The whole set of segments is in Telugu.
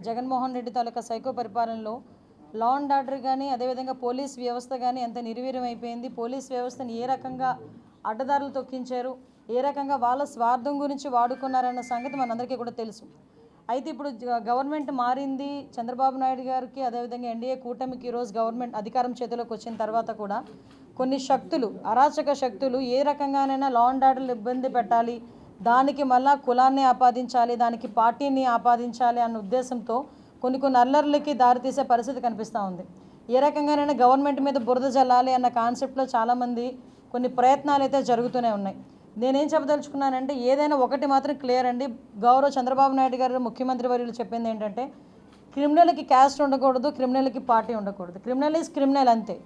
జగన్మోహన్ రెడ్డి తాలూకా సైకో పరిపాలనలో లా అండ్ ఆర్డర్ కానీ అదేవిధంగా పోలీస్ వ్యవస్థ కానీ ఎంత నిర్వీర్యం అయిపోయింది పోలీస్ వ్యవస్థని ఏ రకంగా అడ్డదారులు తొక్కించారు ఏ రకంగా వాళ్ళ స్వార్థం గురించి వాడుకున్నారన్న సంగతి మనందరికీ కూడా తెలుసు. అయితే ఇప్పుడు జ- గవర్నమెంట్ మారింది చంద్రబాబు నాయుడు గారికి అదేవిధంగా ఎన్డీఏ కూటమికి ఈరోజు గవర్నమెంట్ అధికారం చేతిలోకి వచ్చిన తర్వాత కూడా కొన్ని శక్తులు అరాచక శక్తులు ఏ రకంగానైనా లా అండ్ ఆర్డర్లు ఇబ్బంది పెట్టాలి దానికి మళ్ళా కులాన్ని ఆపాదించాలి దానికి పార్టీని ఆపాదించాలి అన్న ఉద్దేశంతో కొన్ని కొన్ని అల్లర్లకి దారితీసే పరిస్థితి కనిపిస్తూ ఉంది. ఏ రకంగానైనా గవర్నమెంట్ మీద బురద జల్లాలి అన్న కాన్సెప్ట్లో చాలామంది కొన్ని ప్రయత్నాలు అయితే జరుగుతూనే ఉన్నాయి. నేనేం చెప్పదలుచుకున్నానంటే ఏదైనా ఒకటి మాత్రం క్లియర్ అండి. గౌరవ చంద్రబాబు నాయుడు గారు ముఖ్యమంత్రి వర్యులు చెప్పింది ఏంటంటే క్రిమినల్కి క్యాస్ట్ ఉండకూడదు క్రిమినల్కి పార్టీ ఉండకూడదు. క్రిమినల్ ఈజ్ క్రిమినల్ అంతే.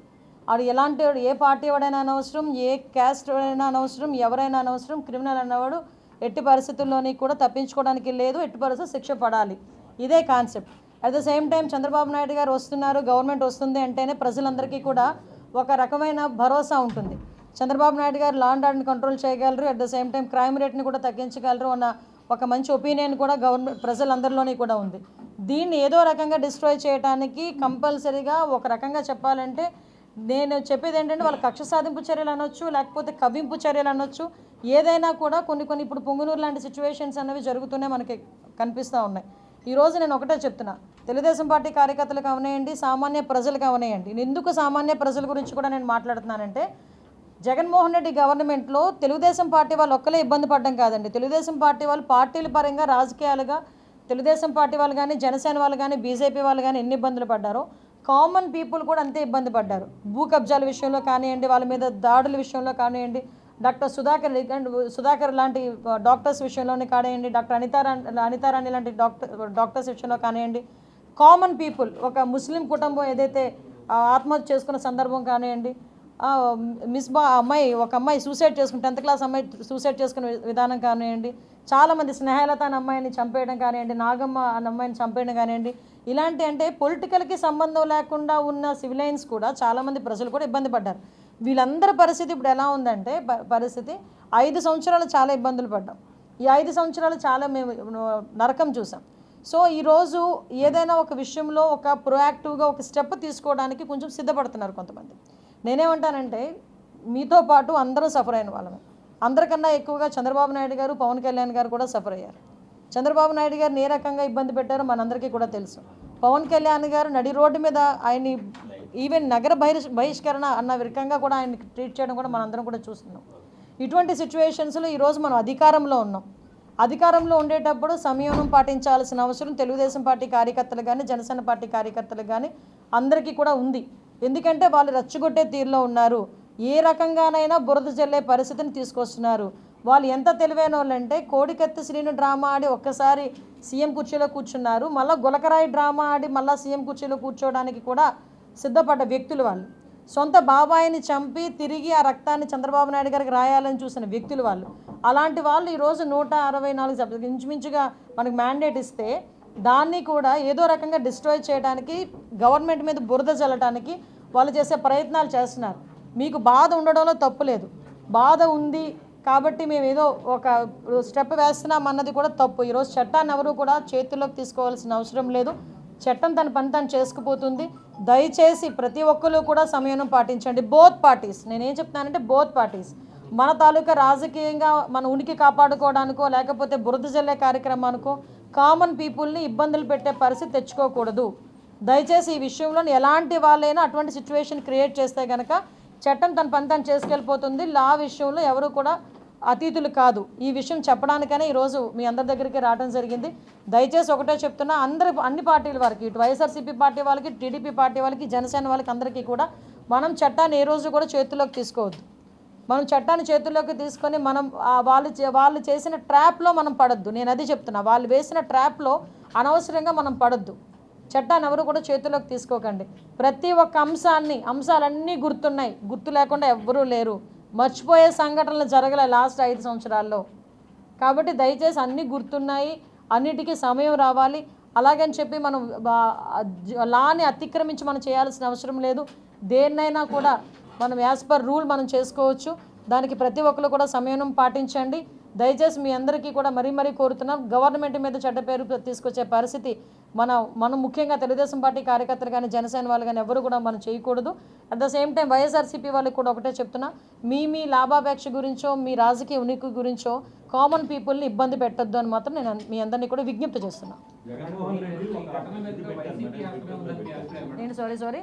ఆడు ఎలాంటి వాడు ఏ పార్టీ వాడైనా అనవసరం ఏ క్యాస్ట్ వాడైనా అనవసరం ఎవరైనా అనవసరం క్రిమినల్ అన్నవాడు ఎట్టి పరిస్థితుల్లోని కూడా తప్పించుకోవడానికి లేదు ఎట్టి పరిస్థితి శిక్ష పడాలి. ఇదే concept. At the same time Chandrababu Naidu garu వస్తున్నారు గవర్నమెంట్ వస్తుంది అంటేనే ప్రజలందరికీ కూడా ఒక రకమైన భరోసా ఉంటుంది. చంద్రబాబు నాయుడు గారు లా అండ్ ఆర్డర్ని కంట్రోల్ చేయగలరు at the same time crime రేట్ని కూడా తగ్గించగలరు అన్న ఒక మంచి ఒపీనియన్ కూడా గవర్నమెంట్ ప్రజలందరిలోని కూడా ఉంది. దీన్ని ఏదో రకంగా డిస్ట్రాయ్ చేయడానికి కంపల్సరీగా ఒక రకంగా చెప్పాలంటే నేను చెప్పేది ఏంటంటే వాళ్ళ కక్ష సాధింపు చర్యలు అనొచ్చు లేకపోతే కవింపు చర్యలు అనొచ్చు. ఏదైనా కూడా కొన్ని కొన్ని ఇప్పుడు పొంగునూరు లాంటి సిచ్యువేషన్స్ అనేవి జరుగుతూనే మనకి కనిపిస్తూ ఉన్నాయి. ఈరోజు నేను ఒకటే చెప్తున్నా. తెలుగుదేశం పార్టీ కార్యకర్తలకు అవనేయండి సామాన్య ప్రజలకు అవనేయండి ఎందుకు సామాన్య ప్రజల గురించి కూడా నేను మాట్లాడుతున్నానంటే జగన్మోహన్ రెడ్డి గవర్నమెంట్లో తెలుగుదేశం పార్టీ వాళ్ళు ఒక్కలే ఇబ్బంది పడడం కాదండి. తెలుగుదేశం పార్టీ వాళ్ళు పార్టీల పరంగా రాజకీయాలుగా తెలుగుదేశం పార్టీ వాళ్ళు కానీ జనసేన వాళ్ళు కానీ బీజేపీ వాళ్ళు కానీ ఎన్ని ఇబ్బందులు పడ్డారో కామన్ పీపుల్ కూడా అంతే ఇబ్బంది పడ్డారు. భూ కబ్జాల విషయంలో కానివ్వండి వాళ్ళ మీద దాడుల విషయంలో కానివ్వండి డాక్టర్ సుధాకర్ సుధాకర్ లాంటి డాక్టర్స్ విషయంలోనే కానివ్వండి డాక్టర్ అనితారా అనితారాణి లాంటి డాక్టర్ డాక్టర్స్ విషయంలో కానివ్వండి కామన్ పీపుల్ ఒక ముస్లిం కుటుంబం ఏదైతే ఆత్మహత్య చేసుకున్న సందర్భం కానివ్వండి మిస్బా అమ్మాయి ఒక అమ్మాయి సూసైడ్ చేసుకుని టెన్త్ క్లాస్ అమ్మాయి సూసైడ్ చేసుకునే విధానం కానివ్వండి చాలామంది స్నేహలత అనే అమ్మాయిని చంపేయడం కానివ్వండి నాగమ్మ అనే అమ్మాయిని చంపేయడం కానివ్వండి ఇలాంటి అంటే పొలిటికల్కి సంబంధం లేకుండా ఉన్న సివిలైన్స్ కూడా చాలామంది ప్రజలు కూడా ఇబ్బంది పడ్డారు. వీళ్ళందరి పరిస్థితి ఇప్పుడు ఎలా ఉందంటే ప- పరిస్థితి ఐదు సంవత్సరాలు చాలా ఇబ్బందులు పడ్డాం. ఈ ఐదు సంవత్సరాలు చాలా మేము నరకం చూసాం. సో ఈరోజు ఏదైనా ఒక విషయంలో ఒక ప్రొయాక్టివ్గా ఒక స్టెప్ తీసుకోవడానికి కొంచెం సిద్ధపడుతున్నారు కొంతమంది. నేనేమంటానంటే మీతో పాటు అందరూ సఫర్ అయిన వాళ్ళమే. అందరికన్నా ఎక్కువగా చంద్రబాబు నాయుడు గారు పవన్ కళ్యాణ్ గారు కూడా సఫర్ అయ్యారు. చంద్రబాబు నాయుడు గారిని ఏ రకంగా ఇబ్బంది పెట్టారో మనందరికీ కూడా తెలుసు. పవన్ కళ్యాణ్ గారు నడి రోడ్డు మీద ఆయన్ని ఈవెన్ నగర బహిష్ బహిష్కరణ అన్న రకంగా కూడా ఆయన ట్రీట్ చేయడం కూడా మనందరం కూడా చూస్తున్నాం. ఇటువంటి సిచ్యువేషన్స్లో ఈరోజు మనం అధికారంలో ఉన్నాం. అధికారంలో ఉండేటప్పుడు సంయమనం పాటించాల్సిన అవసరం తెలుగుదేశం పార్టీ కార్యకర్తలు కానీ జనసేన పార్టీ కార్యకర్తలు కానీ అందరికీ కూడా ఉంది. ఎందుకంటే వాళ్ళు రెచ్చగొట్టే తీరులో ఉన్నారు. ఏ రకంగానైనా బురద జల్లే పరిస్థితిని తీసుకొస్తున్నారు. వాళ్ళు ఎంత తెలివైన వాళ్ళంటే కోడికత్తి శ్రీను డ్రామా ఆడి ఒక్కసారి సీఎం కుర్చీలో కూర్చున్నారు. మళ్ళీ గులకరాయి డ్రామా ఆడి మళ్ళీ సీఎం కుర్చీలో కూర్చోవడానికి కూడా సిద్ధపడ్డ వ్యక్తులు వాళ్ళు. సొంత బాబాయిని చంపి తిరిగి ఆ రక్తాన్ని చంద్రబాబు నాయుడు గారికి రాయాలని చూసిన వ్యక్తులు వాళ్ళు. అలాంటి వాళ్ళు ఈరోజు నూట అరవై నాలుగు సభ్యులు. ఇంచుమించుగా మనకు మ్యాండేట్ ఇస్తే దాన్ని కూడా ఏదో రకంగా డిస్ట్రాయ్ చేయడానికి గవర్నమెంట్ మీద బురద చల్లటానికి వాళ్ళు చేసే ప్రయత్నాలు చేస్తున్నారు. మీకు బాధ ఉండడంలో తప్పు లేదు. బాధ ఉంది కాబట్టి మేము ఏదో ఒక స్టెప్ వేస్తున్నాం అన్నది కూడా తప్పు. ఈరోజు చట్టాన్ని ఎవరు కూడా చేతుల్లోకి తీసుకోవాల్సిన అవసరం లేదు. చట్టం తన పని తను చేసుకుపోతుంది. దయచేసి ప్రతి ఒక్కరు కూడా సమయం పాటించండి. బోత్ పార్టీస్ నేనేం చెప్తున్నానంటే బోత్ పార్టీస్ మన తాలూకా రాజకీయంగా మన ఉనికి కాపాడుకోవడానికో లేకపోతే బురద జల్లే కార్యక్రమానికో కామన్ పీపుల్ని ఇబ్బందులు పెట్టే పరిస్థితి తెచ్చుకోకూడదు. దయచేసి ఈ విషయంలో ఎలాంటి వాళ్ళైనా అటువంటి సిచ్యువేషన్ క్రియేట్ చేస్తే కనుక చట్టం తన పని తను చేసుకెళ్ళిపోతుంది. లా విషయంలో ఎవరు కూడా అతీతులు కాదు. ఈ విషయం చెప్పడానికనే ఈరోజు మీ అందరి దగ్గరికి రావడం జరిగింది. దయచేసి ఒకటే చెప్తున్నా అందరి అన్ని పార్టీల వారికి ఇటు వైఎస్ఆర్సీపీ పార్టీ వాళ్ళకి టీడీపీ పార్టీ వాళ్ళకి జనసేన వాళ్ళకి అందరికీ కూడా మనం చట్టాన్ని ఏ రోజు కూడా చేతుల్లోకి తీసుకోవద్దు. మనం చట్టాన్ని చేతుల్లోకి తీసుకొని మనం వాళ్ళు చే- వాళ్ళు చేసిన ట్రాప్లో మనం పడద్దు. నేను అది చెప్తున్నా. వాళ్ళు వేసిన ట్రాప్లో అనవసరంగా మనం పడద్దు. చట్టాన్ని ఎవరు కూడా చేతుల్లోకి తీసుకోకండి. ప్రతి ఒక్క అంశాన్ని అంశాలన్నీ గుర్తున్నాయి. గుర్తు లేకుండా ఎవ్వరూ లేరు. మర్చిపోయే సంఘటనలు జరగలే లాస్ట్ ఐదు సంవత్సరాల్లో. కాబట్టి దయచేసి అన్నీ గుర్తున్నాయి. అన్నిటికీ సమయం రావాలి. అలాగని చెప్పి మనం లాని అతిక్రమించి మనం చేయాల్సిన అవసరం లేదు. దేన్నైనా కూడా మనం యాజ్ పర్ రూల్ మనం చేసుకోవచ్చు. దానికి ప్రతి ఒక్కరు కూడా సంయమనం పాటించండి. దయచేసి మీ అందరికీ కూడా మరీ మరీ కోరుతున్నాం. గవర్నమెంట్ మీద చెడ్డ పేరు తీసుకొచ్చే పరిస్థితి మన మనం ముఖ్యంగా తెలుగుదేశం పార్టీ కార్యకర్తలు కానీ జనసేన వాళ్ళు కానీ ఎవరు కూడా మనం చేయకూడదు. At the same time YSRCP వాళ్ళకి కూడా ఒకటే చెప్తున్నా. మీ మీ లాభాపేక్ష గురించో మీ రాజకీయ ఉనికి గురించో కామన్ పీపుల్ని ఇబ్బంది పెట్టొద్దు అని మాత్రం నేను మీ అందరినీ కూడా విజ్ఞప్తి చేస్తున్నా. జగన్మోహన్ రెడ్డి ఒక ఘటన వెనుక వైసీపీ హస్తమే ఉందని మీ అభిప్రాయం మేడం? నేను సారీ సారీ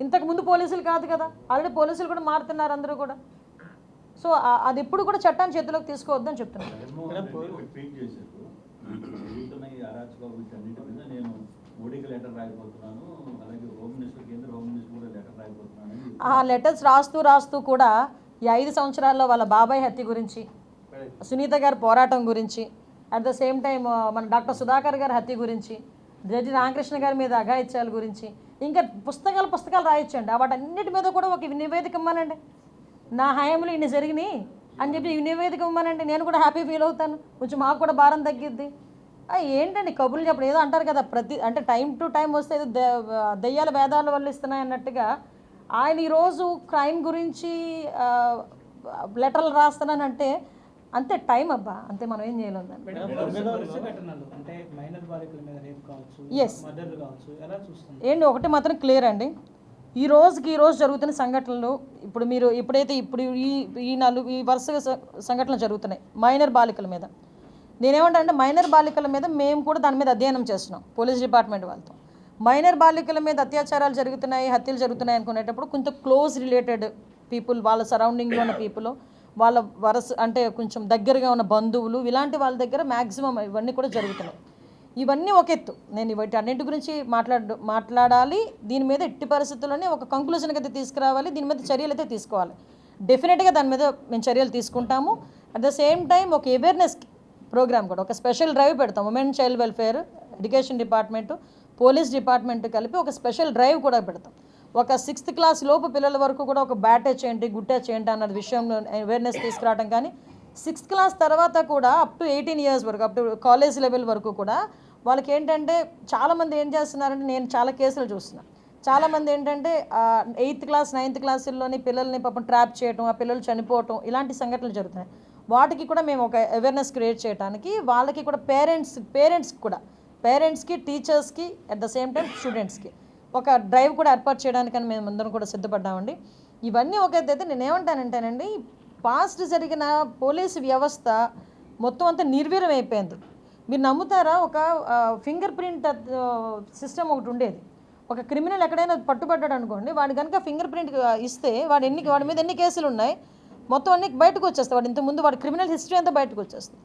ఇంతకు ముందు పోలీసులు కాదు కదా. ఆల్రెడీ పోలీసులు కూడా మారుతున్నారు అందరూ కూడా. సో అది ఎప్పుడు కూడా చట్టాన్ని చేతిలోకి తీసుకోవద్దని చెప్తున్నాను అని ఆ లెటర్స్ రాస్తూ రాస్తూ కూడా ఈ ఐదు సంవత్సరాల్లో వాళ్ళ బాబాయ్ హత్య గురించి సునీత గారి పోరాటం గురించి అట్ ద సేమ్ టైం మన డాక్టర్ సుధాకర్ గారి హత్య గురించి జడ్జి రామకృష్ణ గారి మీద అఘాయిత్యాల గురించి ఇంకా పుస్తకాలు పుస్తకాలు రాయొచ్చండి. వాటన్నిటి మీద కూడా ఒక నివేదిక ఇవ్వమనండి. నా హయాంలో ఇన్ని జరిగినాయి అని చెప్పి ఈ నివేదిక ఇవ్వమనండి. నేను కూడా హ్యాపీ ఫీల్ అవుతాను. కొంచెం మాకు కూడా భారం తగ్గిద్ది. ఏంటండి కబుర్లు చెప్పడం? ఏదో అంటారు కదా ప్రతి అంటే టైం టు టైం వస్తే ఏదో దెయ్యాల భేదాలు వల్ల ఇస్తున్నాయి అన్నట్టుగా. ఆయన ఈరోజు క్రైమ్ గురించి లెటర్లు రాస్తున్నానంటే అంతే టైం అబ్బా. అంతే మనం ఏం చేయలేం దాన్ని. మేడం, వరుస వరుస ఘటనలు అంటే మైనర్ బాలికల మీద రేప్ కావచ్చు Yes. మర్డర్లు కావచ్చు ఎలా చూస్తుంది ఏంటి ఒకటి మాత్రం క్లియర్ అండి. ఈ రోజుకి ఈ రోజు జరుగుతున్న సంఘటనలు ఇప్పుడు మీరు ఇప్పుడైతే ఇప్పుడు ఈ ఈ నాలుగు ఈ వరుసగా స- సంఘటనలు జరుగుతున్నాయి మైనర్ బాలికల మీద. నేనేమంటా అంటే మైనర్ బాలికల మీద మేము కూడా దాని మీద అధ్యయనం చేస్తున్నాం పోలీస్ డిపార్ట్మెంట్ వాళ్ళతో. మైనర్ బాలికల మీద అత్యాచారాలు జరుగుతున్నాయి హత్యలు జరుగుతున్నాయి అనుకునేటప్పుడు కొంచెం క్లోజ్ రిలేటెడ్ పీపుల్ వాళ్ళ సరౌండింగ్లో ఉన్న పీపుల్ వాళ్ళ వరస అంటే కొంచెం దగ్గరగా ఉన్న బంధువులు ఇలాంటి వాళ్ళ దగ్గర మ్యాక్సిమం ఇవన్నీ కూడా జరుగుతున్నాయి. ఇవన్నీ ఒక ఎత్తు. నేను వీటి అన్నింటి గురించి మాట్లాడ మాట్లాడాలి. దీని మీద ఎట్టి పరిస్థితుల్లోనే ఒక కంక్లూజన్కి అయితే తీసుకురావాలి. దీని మీద చర్యలు అయితే తీసుకోవాలి. డెఫినెట్గా దాని మీద మేము చర్యలు తీసుకుంటాము. అట్ ద సేమ్ టైం ఒక అవేర్నెస్ ప్రోగ్రామ్ కూడా ఒక స్పెషల్ డ్రైవ్ పెడతాం. Women child welfare education department police department కలిపి ఒక స్పెషల్ డ్రైవ్ కూడా పెడతాం. ఒక సిక్స్త్ క్లాస్ లోపు పిల్లల వరకు కూడా ఒక బ్యాటే చేయండి గుట్టే చేయండి అన్న విషయంలో అవేర్నెస్ తీసుకురావడం కానీ సిక్స్త్ క్లాస్ తర్వాత కూడా అప్ టు ఎయిటీన్ ఇయర్స్ వరకు అప్ టు కాలేజ్ లెవెల్ వరకు కూడా వాళ్ళకి ఏంటంటే చాలామంది ఏం చేస్తున్నారంటే నేను చాలా కేసులు చూస్తున్నాను చాలామంది ఏంటంటే ఎయిత్ క్లాస్ నైన్త్ క్లాసుల్లోని పిల్లల్ని పాపం ట్రాప్ చేయటం ఆ పిల్లలు చనిపోవటం ఇలాంటి సంఘటనలు జరుగుతున్నాయి. వాటికి కూడా మేము ఒక అవేర్నెస్ క్రియేట్ చేయడానికి వాళ్ళకి కూడా పేరెంట్స్ పేరెంట్స్కి కూడా పేరెంట్స్కి టీచర్స్కి అట్ ద సేమ్ టైం స్టూడెంట్స్కి ఒక డ్రైవ్ కూడా ఏర్పాటు చేయడానికని మేము అందరం కూడా సిద్ధపడ్డామండి. ఇవన్నీ ఒక అయితే నేను ఏమంటానంటేనండి పాస్ట్ జరిగిన పోలీసు వ్యవస్థ మొత్తం అంతా నిర్వీర్యం అయిపోయింది. మీరు నమ్ముతారా? ఒక ఫింగర్ ప్రింట్ సిస్టమ్ ఒకటి ఉండేది. ఒక క్రిమినల్ ఎక్కడైనా పట్టుబడ్డాడు అనుకోండి వాడు కనుక ఫింగర్ ప్రింట్ ఇస్తే వాడు ఎన్ని వాడి మీద ఎన్ని కేసులు ఉన్నాయి మొత్తం అన్ని బయటకు వచ్చేస్తాయి. వాడు ఇంతకుముందు వాడి క్రిమినల్ హిస్టరీ అంతా బయటకు వచ్చేస్తుంది.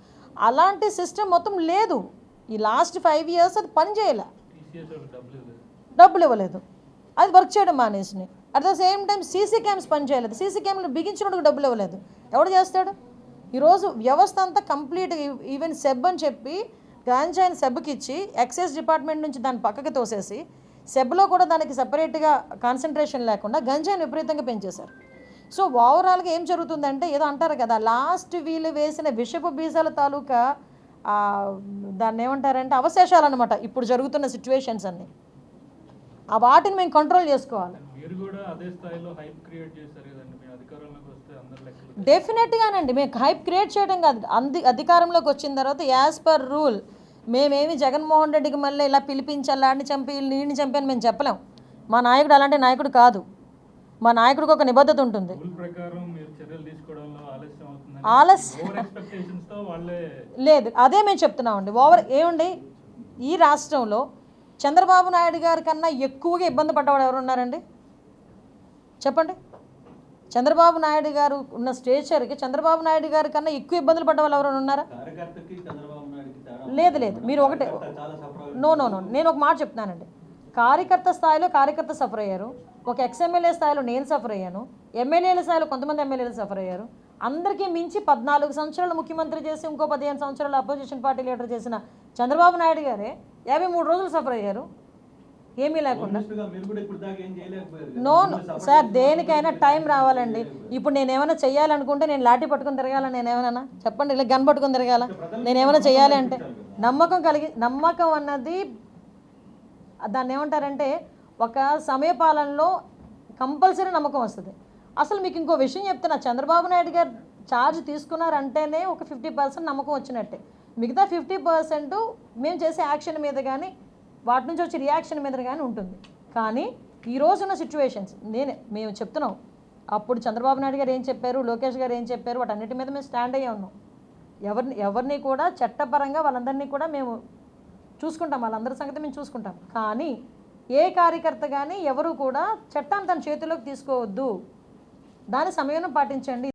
అలాంటి సిస్టమ్ మొత్తం లేదు. ఈ లాస్ట్ ఫైవ్ ఇయర్స్ అది పనిచేయలే. డబ్బులు ఇవ్వలేదు. అది వర్క్ చేయడం మానేసినాయి at the same time CC cams పని చేయలేదు. సీసీ క్యామ్లు బిగించినప్పుడు డబ్బులు ఇవ్వలేదు. ఎవడు చేస్తాడు? ఈరోజు వ్యవస్థ అంతా కంప్లీట్ ఈవెన్ సెబ్ అని చెప్పి గాంజాయిని సెబ్కి ఇచ్చి ఎక్సైజ్ డిపార్ట్మెంట్ నుంచి దాన్ని పక్కకి తోసేసి సెబ్లో కూడా దానికి సపరేట్గా కాన్సన్ట్రేషన్ లేకుండా గంజాయిని విపరీతంగా పెంచేశారు. సో ఓవరాల్గా ఏం జరుగుతుందంటే ఏదో అంటారు కదా లాస్ట్ వీళ్ళు వేసిన విషపు బీజాల తాలూకా దాన్ని ఏమంటారంటే అవశేషాలు అనమాట ఇప్పుడు జరుగుతున్న సిచ్యువేషన్స్ అన్నీ. ఆ వాటిని మేము కంట్రోల్ చేసుకోవాలి. డెఫినెట్గానండి మేము హైప్ క్రియేట్ చేయడం కాదు. అంది అధికారంలోకి వచ్చిన తర్వాత యాజ్ పర్ రూల్ మేమేమి జగన్మోహన్ రెడ్డికి మళ్ళీ ఇలా పిలిపించాలి ఆడిని చంపి నీడిని చంపి అని మేము చెప్పలేం. మా నాయకుడు అలాంటి నాయకుడు కాదు. మా నాయకుడికి ఒక నిబద్ధత ఉంటుంది. ఆలస్యం లేదు అదే మేము చెప్తున్నామండి. ఓవర్ ఏమండి? ఈ రాష్ట్రంలో చంద్రబాబు నాయుడు గారి కన్నా ఎక్కువగా ఇబ్బంది పడ్డవాడు ఎవరు ఉన్నారండి? చెప్పండి. చంద్రబాబు నాయుడు గారు ఉన్న స్టేచర్కి చంద్రబాబు నాయుడు గారి కన్నా ఎక్కువ ఇబ్బందులు పడ్డ వాళ్ళు ఎవరైనా ఉన్నారా? లేదు లేదు. మీరు ఒకటే నో నో నో. నేను ఒక మాట చెప్తున్నానండి. కార్యకర్త స్థాయిలో కార్యకర్త సఫర్ అయ్యారు. ఒక ఎక్స్ఎమ్మెల్యే స్థాయిలో నేను సఫర్ అయ్యాను. ఎమ్మెల్యేల స్థాయిలో కొంతమంది ఎమ్మెల్యేలు సఫర్ అయ్యారు. అందరికీ మించి పద్నాలుగు సంవత్సరాలు ముఖ్యమంత్రి చేసి ఇంకో పదిహేను సంవత్సరాలు అపోజిషన్ పార్టీ లీడర్ చేసిన చంద్రబాబు నాయుడు గారే యాభై మూడు రోజులు సఫర్ అయ్యారు. ఏమీ లేకుండా. నో సార్ దేనికైనా టైం రావాలండి. ఇప్పుడు నేను ఏమైనా చెయ్యాలనుకుంటే నేను లాఠీ పట్టుకొని తిరగాల నేను ఏమైనా? చెప్పండి ఇలా గన్ పట్టుకొని తిరగాల? నేను ఏమైనా చేయాలి అంటే నమ్మకం కలిగి నమ్మకం అన్నది దాన్ని ఏమంటారంటే ఒక సమయపాలనలో కంపల్సరీ నమ్మకం వస్తుంది. అసలు మీకు ఇంకో విషయం చెప్తున్నా చంద్రబాబు నాయుడు గారు ఛార్జ్ తీసుకున్నారంటేనే ఒక ఫిఫ్టీ పర్సెంట్ నమ్మకం వచ్చినట్టే. మిగతా ఫిఫ్టీ పర్సెంట్ మేము చేసే యాక్షన్ మీద కానీ వాటి నుంచి వచ్చే రియాక్షన్ మీద కానీ ఉంటుంది. కానీ ఈ రోజున్న సిచ్యువేషన్స్ నేనే మేము చెప్తున్నాం. అప్పుడు చంద్రబాబు నాయుడు గారు ఏం చెప్పారు లోకేష్ గారు ఏం చెప్పారు వాటన్నిటి మీద మేము స్టాండ్ అయ్యే ఉన్నాం. ఎవరిని ఎవరిని కూడా చట్టపరంగా వాళ్ళందరినీ కూడా మేము చూసుకుంటాం. వాళ్ళందరి సంగతి మేము చూసుకుంటాం. కానీ ఏ కార్యకర్త కానీ ఎవరు కూడా చట్టాన్ని తన చేతిలోకి తీసుకోవద్దు. దాని సమయం పాటించండి.